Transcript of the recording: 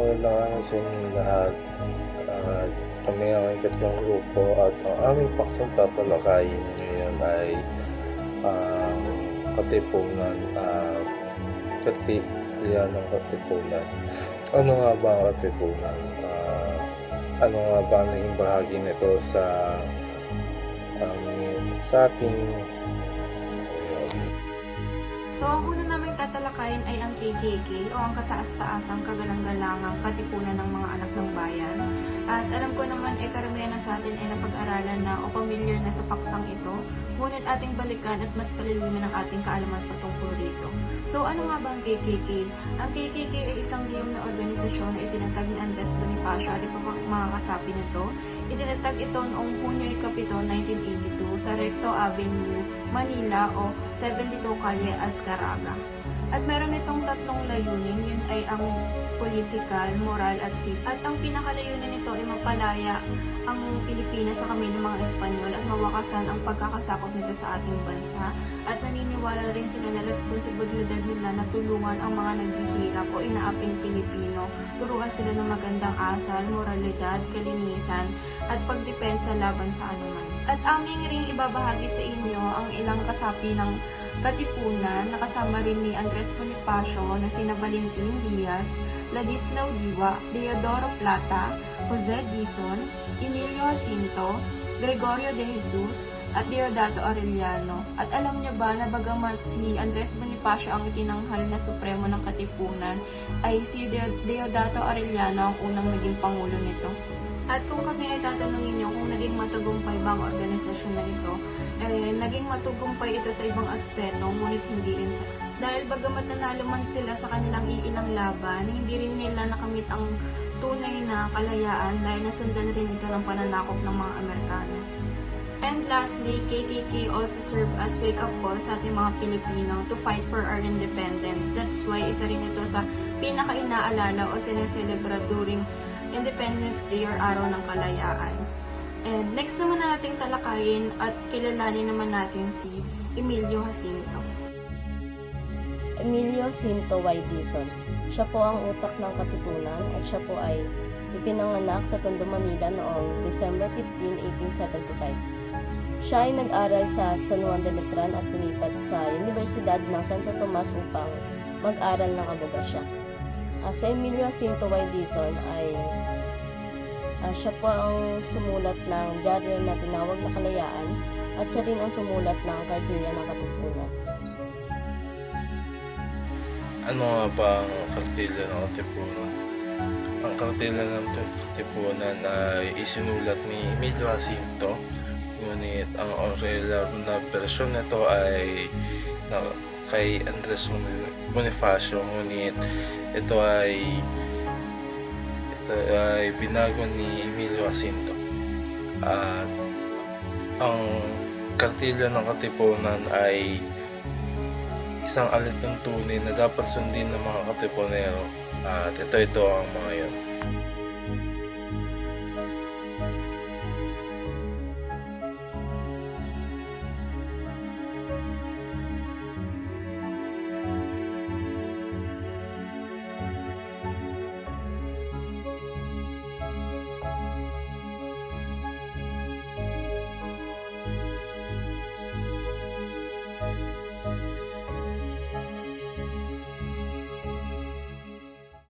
Magandang araw sa inyong lahat. At kami ang ikatlong grupo at ang aming paksang tatalakayin ngayon ay ang katipunan at katipunan ng katipunan. Ano nga ba ang katipunan? Ah, ano nga ba ang naging bahagi nito sa aming sa ating So, ang una naming tatalakayin ay ang KKK o ang kataas-taasang kagalang-galangang katipunan ng mga anak ng bayan. At alam ko naman, eh, karamihan na sa atin ay napag-aralan na o familiar na sa paksang ito. Ngunit ating balikan at mas palilimin ang ating kaalaman patungkol dito. So, ano nga ba ang KKK? Ang KKK ay isang lihim na organisasyon na itinatag ni Andres Bonifacio at iba pang mga kasapi nito. Itinatag ito noong Hunyo 7, 1982 sa Recto Avenue, Manila o 72 Calle Azcaraga. At meron itong tatlong layunin, yun ay ang political, moral at civic. At ang pinakalayunin nito ay mapalaya ang Pilipinas sa kami ng mga Espanyol at mawakasan ang pagkakasakop nito sa ating bansa. At naniniwala rin sila na responsibilidad nila na tulungan ang mga naghihirap o inaaping Pilipino. Turuan sila ng magandang asal, moralidad, kalinisan at pagdepensa laban sa anuman. At aming ring ibabahagi sa inyo ang ilang kasapi ng Katipunan, nakasama rin ni Andres Bonifacio na sina Valentin Diaz, Ladislao Diwa, Deodoro Plata, Jose Dizon, Emilio Jacinto, Gregorio de Jesus, at Deodato Arellano. At alam niyo ba na bagamat si Andres Bonifacio ang itinanghal na supremo ng Katipunan, ay si Deo- Deodato Arellano ang unang naging pangulo nito. At kung kami ay tatanungin niyo kung naging matagumpay ba ang organisasyon na ito, eh, naging matagumpay ito sa ibang aspeto, ngunit hindi rin sa... Dahil bagamat nanalo man sila sa kanilang iilang laban, hindi rin nila nakamit ang tunay na kalayaan dahil nasundan rin ito ng pananakop ng mga Amerikano. And lastly, KKK also serve as wake-up call sa ating mga Pilipino to fight for our independence. That's why isa rin ito sa pinaka-inaalala o sineselebra during Independence Day or Araw ng Kalayaan. And next naman na nating talakayin at kilalanin naman natin si Emilio Jacinto. Emilio Cinto Y. Dizon. Siya po ang utak ng Katipunan at siya po ay ipinanganak sa Tondo, Manila noong December 15, 1875. Siya ay nag-aral sa San Juan de Letran at lumipat sa Universidad ng Santo Tomas upang mag-aral ng abogasya. Ah, si Emilio Jacinto Y. Ay ah, siya po ang sumulat ng dyaryo na tinawag na Kalayaan at siya rin ang sumulat ng Kartilya ng Katipunan. Ano nga ba ang kartilya ng Katipunan? Ang kartilya ng Katipunan ay isinulat ni Emilio Jacinto. Ngunit ang original na version nito ay na, kay Andres Bonifacio. Ngunit ito ay ito ay binago ni Emilio Jacinto. At ang kartilya ng Katipunan ay isang alituntunin na dapat sundin ng mga katipunero at ito ito ang mga yun.